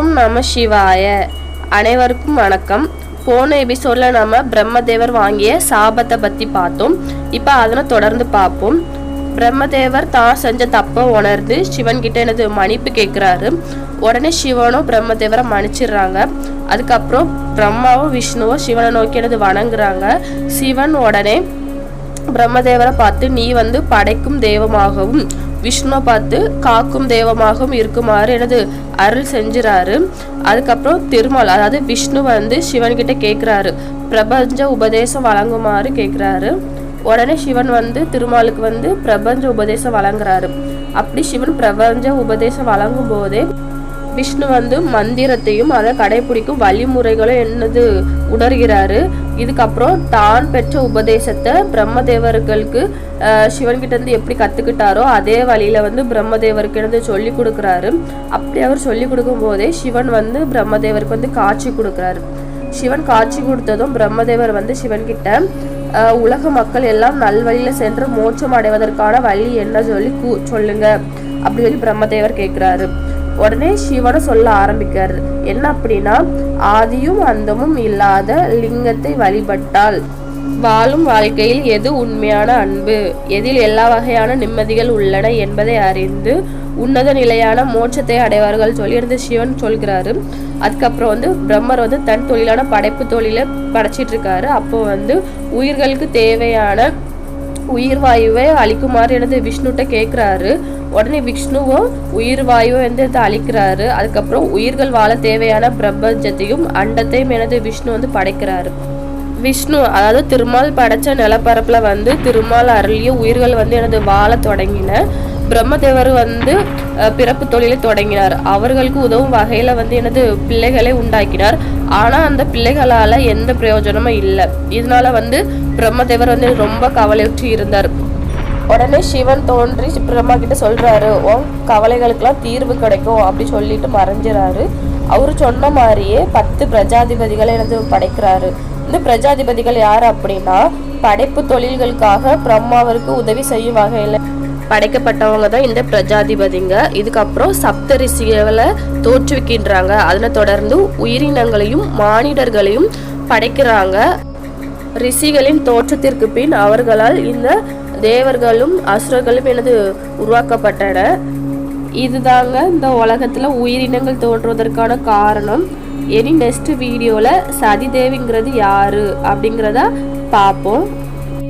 ஓம் நம சிவாய. அனைவருக்கும் வணக்கம். போன எபிசோடில் நம்ம பிரம்மதேவர் வாங்கிய சாபத்தை பற்றி பார்த்தோம். இப்போ அதனை தொடர்ந்து பார்ப்போம். பிரம்மதேவர் தான் செஞ்ச தப்பை உணர்ந்து சிவன் கிட்ட எனது மன்னிப்பு கேட்குறாரு. உடனே சிவனும் பிரம்மதேவரை மன்னிச்சிடுறாங்க. அதுக்கப்புறம் பிரம்மாவும் விஷ்ணுவும் சிவனை நோக்கி எனது வணங்குறாங்க. சிவன் உடனே பிரம்மதேவரை பார்த்து நீ வந்து படைக்கும் தெய்வமாகவும் விஷ்ணுவை பார்த்து காக்கும் தெய்வமாகவும் இருக்குமாறு எனது அருள் செஞ்சுறாரு. அதுக்கப்புறம் திருமால் அதாவது விஷ்ணு வந்து சிவன்கிட்ட கேட்குறாரு பிரபஞ்ச உபதேசம் வழங்குமாறு கேட்குறாரு உடனே சிவன் வந்து திருமாலுக்கு வந்து பிரபஞ்ச உபதேசம் வழங்குறாரு. அப்படி சிவன் பிரபஞ்ச உபதேசம் வழங்கும் போதே விஷ்ணு வந்து மந்திரத்தையும் அதை கடைபிடிக்கும் வழிமுறைகளும் என்னது உணர்கிறாரு. இதுக்கப்புறம் தான் பெற்ற உபதேசத்தை பிரம்மதேவர்களுக்கு சிவன் சிவன்கிட்ட இருந்து எப்படி கத்துக்கிட்டாரோ அதே வழியில வந்து பிரம்மதேவருக்கு இருந்து சொல்லி கொடுக்குறாரு. அப்படி அவர் சொல்லி கொடுக்கும் போதே சிவன் வந்து பிரம்மதேவருக்கு வந்து காட்சி கொடுக்குறாரு. சிவன் காட்சி கொடுத்ததும் பிரம்மதேவர் வந்து சிவன்கிட்ட ஆஹ், உலக மக்கள் எல்லாம் நல்வழியில சென்று மோட்சம் அடைவதற்கான வழி என்ன சொல்லி கூ- சொல்லுங்க அப்படி சொல்லி பிரம்மதேவர் கேட்குறாரு. உடனே சிவனை சொல்ல ஆரம்பிக்கிறார். என்ன அப்படின்னா ஆதியும் அந்தமும் இல்லாத லிங்கத்தை வழிபட்டால் வாழும் வாழ்க்கையில் எது உண்மையான அன்பு? எதில் எல்லா வகையான நிம்மதிகள் உள்ளன என்பதை அறிந்து உன்னத நிலையான மோட்சத்தை அடைவார்கள் சொல்லியிருந்து சிவன் சொல்கிறாரு. அதுக்கப்புறம் வந்து பிரம்மர் வந்து தன் தொழிலான படைப்பு தொழிலை படைச்சிட்டு இருக்காரு. அப்போ வந்து உயிர்களுக்கு தேவையான உயிர் வாயுவை அளிக்குமாறு எனது விஷ்ணுட்ட கேட்குறாரு உடனே விஷ்ணுவும் உயிர் வாயுவை வந்து எடுத்து அழிக்கிறாரு. அதுக்கப்புறம் உயிர்கள் வாழ தேவையான பிரபஞ்சத்தையும் அண்டத்தையும் எனது விஷ்ணு வந்து படைக்கிறாரு. விஷ்ணு அதாவது திருமால் படைச்ச நிலப்பரப்புல வந்து திருமால் அருளிய உயிர்கள் வந்து எனது வாழ தொடங்கின. பிரம்மதேவர் வந்து பிறப்பு தொழிலை தொடங்கினார். அவர்களுக்கு உதவும் வகையில வந்து எனது பிள்ளைகளை உண்டாக்கினார். ஆனா அந்த பிள்ளைகளால எந்த பிரயோஜனமும் இல்லை. இதனால வந்து பிரம்மதேவர் வந்து ரொம்ப கவலையுற்று இருந்தார். உடனே சிவன் தோன்றி பிரம்மா கிட்ட சொல்றாரு உன் கவலைகளுக்கெல்லாம் தீர்வு கிடைக்கும் அப்படி சொல்லிட்டு மறைஞ்சிறாரு. அவரு சொன்ன மாதிரியே பத்து பிரஜாதிபதிகளை எனது படைக்கிறாரு. இந்த பிரஜாதிபதிகள் யார் அப்படின்னா படைப்பு தொழில்களுக்காக பிரம்மாவிற்கு உதவி செய்யும் வகையில படைக்கப்பட்டவங்க தான் இந்த பிரஜாதிபதிங்க. இதுக்கப்புறம் சப்த ரிஷிகளை தோற்றுவிக்கின்றாங்க. அதனை தொடர்ந்து உயிரினங்களையும் மானிடர்களையும் படைக்கிறாங்க. ரிஷிகளின் தோற்றத்திற்கு பின் அவர்களால் இந்த தேவர்களும் அசுரர்களும் எனது உருவாக்கப்பட்டன இதுதாங்க இந்த உலகத்தில் உயிரினங்கள் தோன்றுவதற்கான காரணம். இனி நெக்ஸ்ட் வீடியோவில் சதிதேவிங்கிறது யாரு அப்படிங்கிறத பார்ப்போம்.